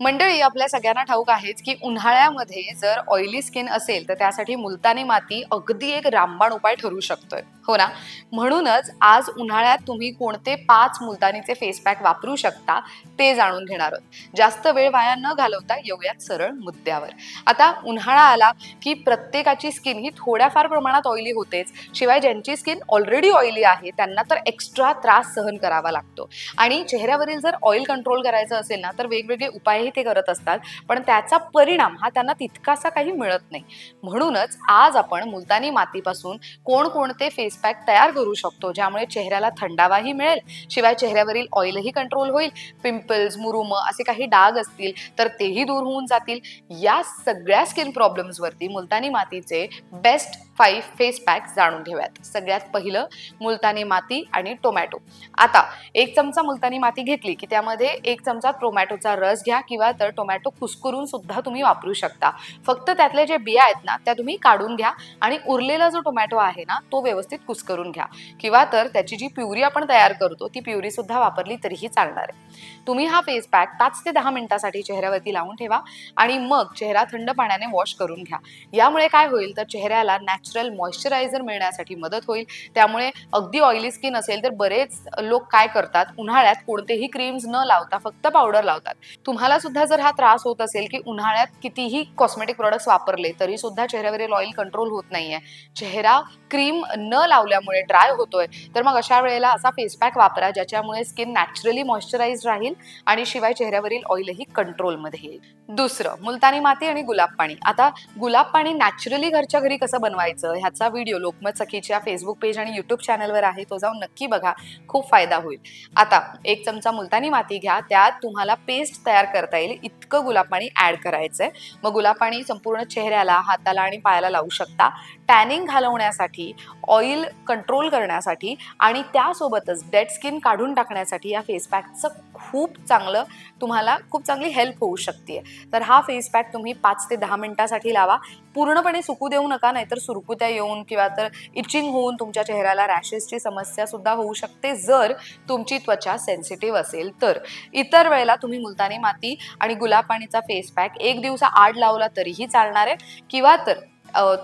मंडळी आपल्या सगळ्यांना ठाऊक आहेच की उन्हाळ्यामध्ये जर ऑइली स्किन असेल तर त्यासाठी मुलतानी माती अगदी एक रामबाण उपाय ठरू शकतोय. हो ना? म्हणूनच आज उन्हाळ्यात तुम्ही कोणते पाच मुलतानीचे फेस पॅक वापरू शकता ते जाणून घेणार आहोत. जास्त वेळ वाया न घालवता येऊयात सरळ मुद्द्यावर. आता उन्हाळा आला की प्रत्येकाची स्किन ही थोड्याफार प्रमाणात ऑइली होतेच. शिवाय ज्यांची स्किन ऑलरेडी ऑइली आहे त्यांना तर एक्स्ट्रा त्रास सहन करावा लागतो. आणि चेहऱ्यावरील जर ऑइल कंट्रोल करायचं असेल ना तर वेगवेगळे उपायही ते करत असतात. पण त्याचा परिणाम हा त्यांना तितकासा काही मिळत नाही. म्हणूनच आज आपण मुलतानी मातीपासून कोणकोणते फेस पॅक तयार करू शकतो ज्यामुळे चेहऱ्याला थंडावाही मिळेल शिवाय चेहऱ्यावरील ऑइलही कंट्रोल होईल. पिंपल्स मुरुम असे काही डाग असतील तर तेही दूर होऊन जातील. या सगळ्या स्किन प्रॉब्लेम्सवरती मुलतानी मातीचे बेस्ट फाईव्ह फेस पॅक जाणून घेऊयात. सगळ्यात पहिलं मुलतानी माती आणि टोमॅटो आता एक चमचा मुलतानी माती घेतली की त्यामध्ये एक चमचा टोमॅटोचा रस घ्या किंवा तर टोमॅटो कुस्करून सुद्धा तुम्ही वापरू शकता. फक्त त्यातले जे बिया आहेत ना त्या तुम्ही काढून घ्या आणि उरलेला जो टोमॅटो आहे ना तो व्यवस्थित कुस्करून घ्या. किंवा तर त्याची जी प्युरी आपण तयार करतो ती प्युरी सुद्धा वापरली तरीही चालणार आहे. तुम्ही हा फेस पॅक पाच ते दहा मिनिटासाठी चेहऱ्यावरती लावून ठेवा आणि मग चेहरा थंड पाण्याने वॉश करून घ्या. यामुळे काय होईल? तर चेहऱ्याला नॅचरल मॉइश्चरायझर मिळण्यासाठी मदत होईल. त्यामुळे अगदी ऑइली स्किन असेल तर बरेच लोक काय करतात? उन्हाळ्यात कोणतेही क्रीम्स न लावता फक्त पावडर लावतात. तुम्हाला सुद्धा जर हा त्रास होत असेल की उन्हाळ्यात कितीही कॉस्मेटिक प्रोडक्ट्स वापरले तरी सुद्धा चेहऱ्यावरील ऑइल कंट्रोल होत नाहीये. चेहरा क्रीम न लावल्यामुळे ड्राय होतोय. तर मग अशा वेळेला असा फेस पॅक वापरा ज्याच्यामुळे स्किन नॅचरली मॉइश्चराईज राहील आणि शिवाय चेहऱ्यावरील ऑइलही कंट्रोलमध्ये येईल. दुसरं मुलतानी माती आणि गुलाब पाणी. आता गुलाब पाणी नॅचरली घरच्या घरी कसं बनवायचं? ह्याचा व्हिडिओ लोकमत सखीच्या फेसबुक पेज आणि युट्यूब चॅनलवर आहे. तो जाऊन नक्की बघा. खूप फायदा होईल. आता एक चमचा मुलतानी माती घ्या. त्यात तुम्हाला पेस्ट तयार करता येईल. इतकं गुलाब पाणी ऍड करायचंय. मग गुलाब पाणी संपूर्ण चेहऱ्याला हाताला आणि पायाला लावू शकता. टॅनिंग घालवण्यासाठी ऑइल कंट्रोल करण्यासाठी आणि त्यासोबतच डेड स्किन काढून टाकण्यासाठी या फेस पॅकचं खूप चांगलं तुम्हाला खूप चांगली हेल्प होऊ शकते तर हा फेस पॅक तुम्ही पाच ते दहा मिनिटासाठी लावा. पूर्णपणे सुकू देऊ नका नाहीतर सुरकुत्या येऊन किंवा तर इचिंग होऊन तुमच्या चेहऱ्याला रॅशेसची समस्या सुद्धा होऊ शकते जर तुमची त्वचा सेन्सिटिव्ह असेल तर. इतर वेळेला तुम्ही मुलतानी माती आणि गुलाब पाणीचा फेस पॅक एक दिवसा आड लावला तरीही चालणार आहे. किंवा तर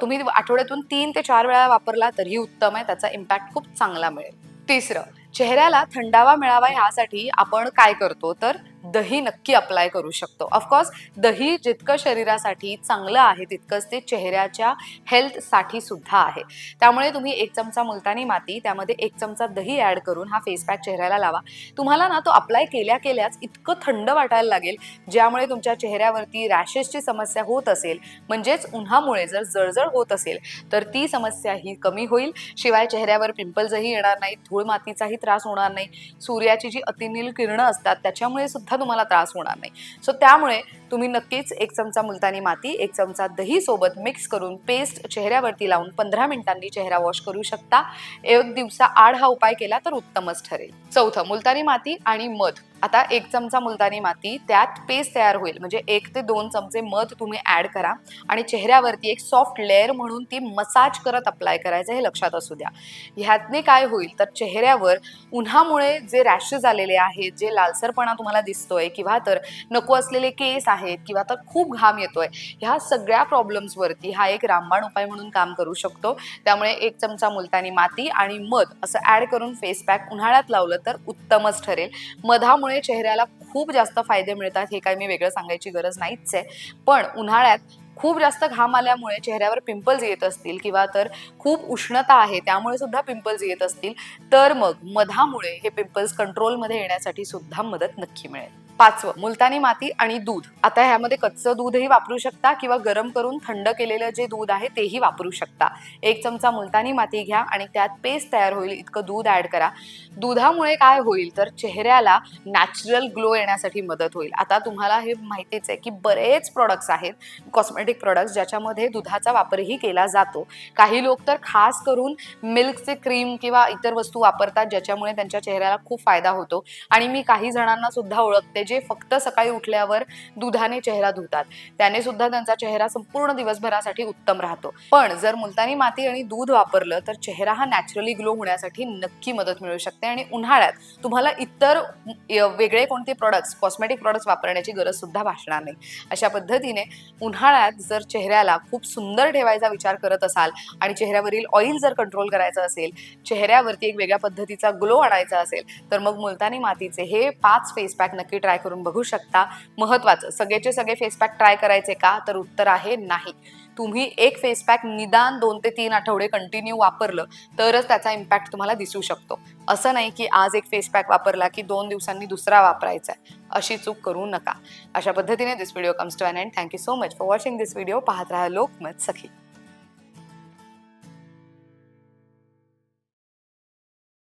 तुम्ही आठवड्यातून तीन ते चार वेळा वापरला तरीही उत्तम आहे. त्याचा इम्पॅक्ट खूप चांगला मिळेल. तिसरं चेहऱ्याला थंडावा मिळावा ह्यासाठी आपण काय करतो? तर दही नक्की अप्लाय करू शकतो. ऑफकोर्स दही जितकं शरीरासाठी चांगलं आहे तितकंच ते चेहऱ्याच्या हेल्थसाठी सुद्धा आहे. त्यामुळे तुम्ही एक चमचा मुलतानी माती त्यामध्ये एक चमचा दही ॲड करून हा फेस पॅक चेहऱ्याला लावा. तुम्हाला ना तो अप्लाय केल्या केल्याच इतकं थंड वाटायला लागेल ज्यामुळे तुमच्या चेहऱ्यावरती रॅशेसची समस्या होत असेल. म्हणजेच उन्हामुळे जर जळजळ होत असेल तर ती समस्या ही कमी होईल. शिवाय चेहऱ्यावर पिंपल्सही येणार नाहीत धूळ मातीचाही त्रास होणार नाही. सूर्याची जी अतिनील किरणं असतात त्याच्यामुळे सुद्धा तुम्हाला त्रास होणार नाही. सो त्यामुळे तुम्ही नक्कीच एक चमचा मुलतानी माती एक चमचा दही सोबत मिक्स करून पेस्ट चेहऱ्यावरती लावून पंधरा मिनिटांनी चेहरा वॉश करू शकता. एक दिवसा आड हा उपाय केला तर उत्तमच ठरेल. चौथं मुलतानी माती आणि मध. आता एक चमचा मुलतानी माती त्यात पेस्ट तयार होईल. म्हणजे एक ते दोन चमचे मध तुम्ही ऍड करा आणि चेहऱ्यावरती एक सॉफ्ट लेअर म्हणून ती मसाज करत अप्लाय करायचं हे लक्षात असू द्या. ह्यातने काय होईल तर चेहऱ्यावर उन्हामुळे जे रॅशेस आलेले आहेत जे लालसरपणा तुम्हाला दिसतोय किंवा तर नको असलेले केस आहेत आहेत किंवा आता खूप घाम येतोय ह्या सगळ्या प्रॉब्लेम्सवरती हा एक रामबाण उपाय म्हणून काम करू शकतो. त्यामुळे एक चमचा मुलतानी माती आणि मध असं ऍड करून फेस पॅक उन्हाळ्यात लावलं तर उत्तमच ठरेल. मधामुळे चेहऱ्याला खूप जास्त फायदे मिळतात हे काही मी वेगळं सांगायची गरज नाहीच आहे. पण उन्हाळ्यात खूप जास्त घाम आल्यामुळे चेहऱ्यावर पिंपल्स येत असतील किंवा तर खूप उष्णता आहे त्यामुळे सुद्धा पिंपल्स येत असतील तर मग मधामुळे हे पिंपल्स कंट्रोलमध्ये येण्यासाठी सुद्धा मदत नक्की मिळेल. पाचवं मुलतानी माती आणि दूध. आता ह्यामध्ये कच्चं दूधही वापरू शकता किंवा गरम करून थंड केलेलं जे दूध आहे तेही वापरू शकता. एक चमचा मुलतानी माती घ्या आणि त्यात पेस्ट तयार होईल इतकं दूध ऍड करा. दुधामुळे काय होईल तर चेहऱ्याला नॅचरल ग्लो येण्यासाठी मदत होईल. आता तुम्हाला हे माहितीच आहे की बरेच प्रोडक्ट्स आहेत कॉस्मेटिक प्रोडक्ट्स ज्याच्यामध्ये दुधाचा वापरही केला जातो. काही लोक तर खास करून मिल्कचे क्रीम किंवा इतर वस्तू वापरतात ज्याच्यामुळे त्यांच्या चेहऱ्याला खूप फायदा होतो. आणि मी काही जणांना सुद्धा ओळखते जे फक्त सकाळी उठल्यावर दुधाने चेहरा धुतात. त्याने सुद्धा त्यांचा चेहरा संपूर्ण दिवसभरासाठी उत्तम राहतो. पण जर मुलतानी माती आणि दूध वापरलं तर चेहरा हा नॅचरली ग्लो होण्यासाठी नक्की मदत मिळू शकते. आणि उन्हाळ्यात तुम्हाला इतर वेगळे कोणते प्रॉडक्ट्स कॉस्मेटिक प्रॉडक्ट्स वापरण्याची गरज सुद्धा भासणार नाही. अशा पद्धतीने उन्हाळ्यात जर चेहऱ्याला खूप सुंदर ठेवायचा विचार करत असाल आणि चेहऱ्यावरील ऑइल जर कंट्रोल करायचं असेल चेहऱ्यावरती एक वेगळ्या पद्धतीचा ग्लो आणायचा असेल तर मग मुलतानी मातीचे हे पाच फेस पॅक नक्की ट्राय करून बघू शकता. महत्वाचं सगळेचे सगळे फेस पॅक ट्राय करायचे का? तर उत्तर आहे नाही. तुम्ही एक फेस पॅक निदान दोन ते तीन आठवडे कंटिन्यू वापरलं तरच त्याचा इम्पॅक्ट तुम्हाला दिसू शकतो. असं नाही की आज एक फेस पॅक वापरला की दोन दिवसांनी दुसरा वापरायचा आहे. अशी चूक करू नका. अशा पद्धतीने this video comes to an end thank you so much for watching this video पाहत राहा लोकमत सखी.